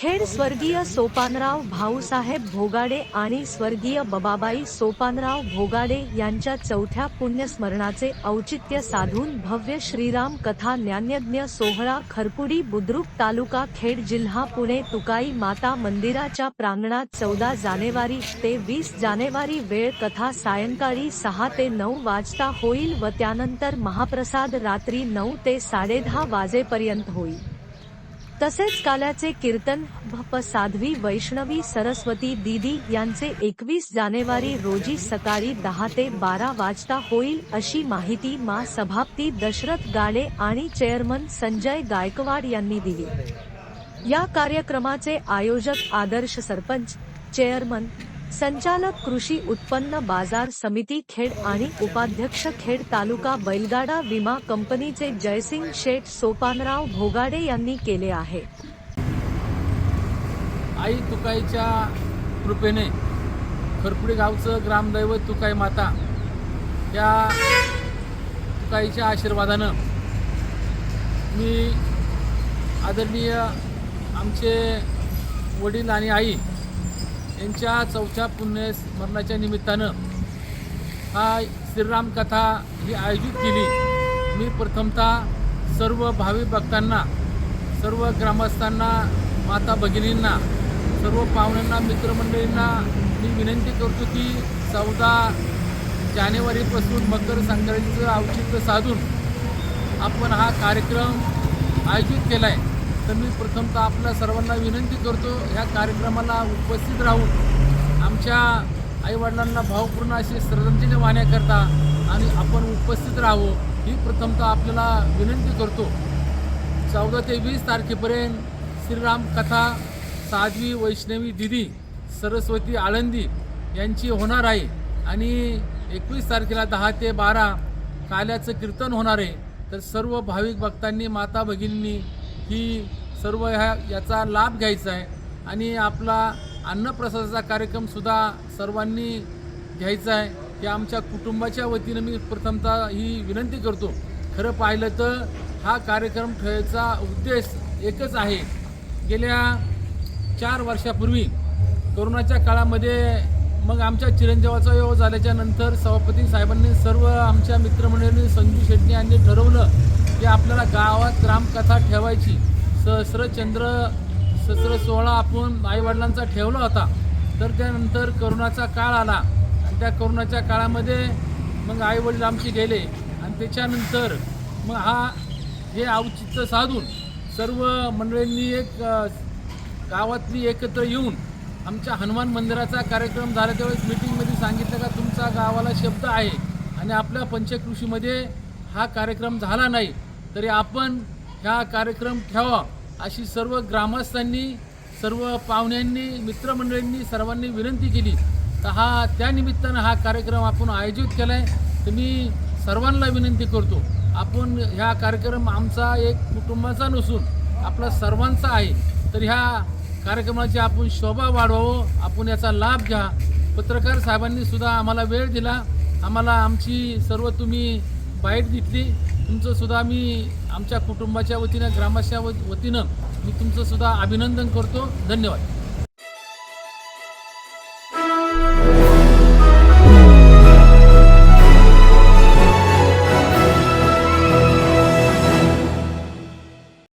खेड स्वर्गीय सोपानराव भाऊसाहेब भोगाडे आणि स्वर्गीय बबाबाई सोपानराव भोगाडे यांच्या चौथ्या पुण्यस्मरणाचे औचित्य साधून भव्य श्रीराम कथा ज्ञानयज्ञ सोहळा खरपुडी बुद्रुक तालुका खेड जिल्हा पुणे तुकाई माता मंदिराच्या प्रांगणात चौदा जानेवारी ते वीस जानेवारी वेळ कथा सायंकाळी सहा ते नऊ वाजता होईल व त्यानंतर महाप्रसाद रात्री नऊ ते साडेदहा वाजेपर्यंत होईल. तसेच काल्याचे कीर्तन भप साध्वी वैष्णवी सरस्वती दीदी यांचे एकवीस जानेवारी रोजी सकाळी दहा ते बारा वाजता होईल अशी माहिती मा सभापती दशरथ गाडे आणि चेअरमन संजय गायकवाड यांनी दिली. या कार्यक्रमाचे आयोजक आदर्श सरपंच चेअरमन संचालक कृषी उत्पन्न बाजार समिती खेड आणि उपाध्यक्ष खेड तालुका बैलगाडा विमा कंपनीचे जयसिंग शेठ सोपानराव भोगाडे यांनी केले आहे. आई तुकाईच्या कृपेने खरपुडी गावचं ग्रामदैवत तुकाई माता या तुकाईच्या आशीर्वादानं मी आदरणीय आमचे वडील आणि आई यांच्या चौथ्या पुण्यस्मरणाच्या निमित्तानं हा श्रीराम कथा ही आयोजित केली. मी प्रथमतः सर्व भावी भक्तांना सर्व ग्रामस्थांना माता भगिनींना सर्व पाहुण्यांना मित्रमंडळींना मी विनंती करतो की चौदा जानेवारीपासून मकर संक्रांतीचं औचित्य साधून आपण हा कार्यक्रम आयोजित केला आहे तर मी प्रथमतः आपल्या सर्वांना विनंती करतो ह्या कार्यक्रमाला उपस्थित राहून आमच्या आईवडिलांना भावपूर्ण अशी श्रद्धांजली वाहण्याकरता आणि आपण उपस्थित राहावं ही प्रथमतः आपल्याला विनंती करतो. चौदा ते वीस तारखेपर्यंत श्रीराम कथा साध्वी वैष्णवी दिदी सरस्वती आळंदी यांची होणार आहे आणि एकवीस तारखेला दहा ते बारा काल्याचं कीर्तन होणार आहे. तर सर्व भाविक भक्तांनी माता भगिनींनी ही सर्व ह्या याचा लाभ घ्यायचा आहे. आणि आपला अन्नप्रसादाचा कार्यक्रमसुद्धा सर्वांनी घ्यायचा आहे. हे आमच्या कुटुंबाच्या वतीनं मी प्रथमतः ही विनंती करतो. खरं पाहिलं तर हा कार्यक्रम ठेवायचा उद्देश एकच आहे. गेल्या चार वर्षापूर्वी कोरोनाच्या काळामध्ये मग आमच्या चिरंजीवाचा योग झाल्याच्यानंतर सभापती साहेबांनी सर्व आमच्या मित्रमंडळींनी संजू शेट्टी यांनी ठरवलं की आपल्याला गावात रामकथा ठेवायची. सहस्रचंद्र सहस्र सोहळा आपण आईवडिलांचा ठेवला होता. तर त्यानंतर करोनाचा काळ आला. आणि त्या करोनाच्या काळामध्ये मग आईवडील आमचे गेले. आणि त्याच्यानंतर मग हा हे औचित्य साधून सर्व मंडळींनी एक गावातली एकत्र येऊन आमच्या हनुमान मंदिराचा कार्यक्रम झाला. त्यावेळेस मीटिंगमध्ये सांगितलं का तुमचा गावाला शब्द आहे आणि आपल्या पंचकृषीमध्ये हा कार्यक्रम झाला नाही. तरी आपण ह्या कार्यक्रम ठेवा. अशी सर्व ग्रामस्थांनी सर्व पाहुण्यांनी मित्रमंडळींनी सर्वांनी विनंती केली. तर हा त्यानिमित्तानं हा कार्यक्रम आपण आयोजित केला आहे तर मी सर्वांना विनंती करतो. आपण ह्या कार्यक्रम आमचा एक कुटुंबाचा नसून आपला सर्वांचा आहे. तर ह्या कार्यक्रमाची आपण शोभा वाढवावं. आपण याचा लाभ घ्या. पत्रकार साहेबांनी सुद्धा आम्हाला वेळ दिला. आम्हाला आमची सर्व तुम्ही बाईट घेतली तुमचं सुद्धा मी आमच्या कुटुंबाच्या वतीनं ग्रामाच्या वतीनं मी तुमचं सुद्धा अभिनंदन करतो. धन्यवाद.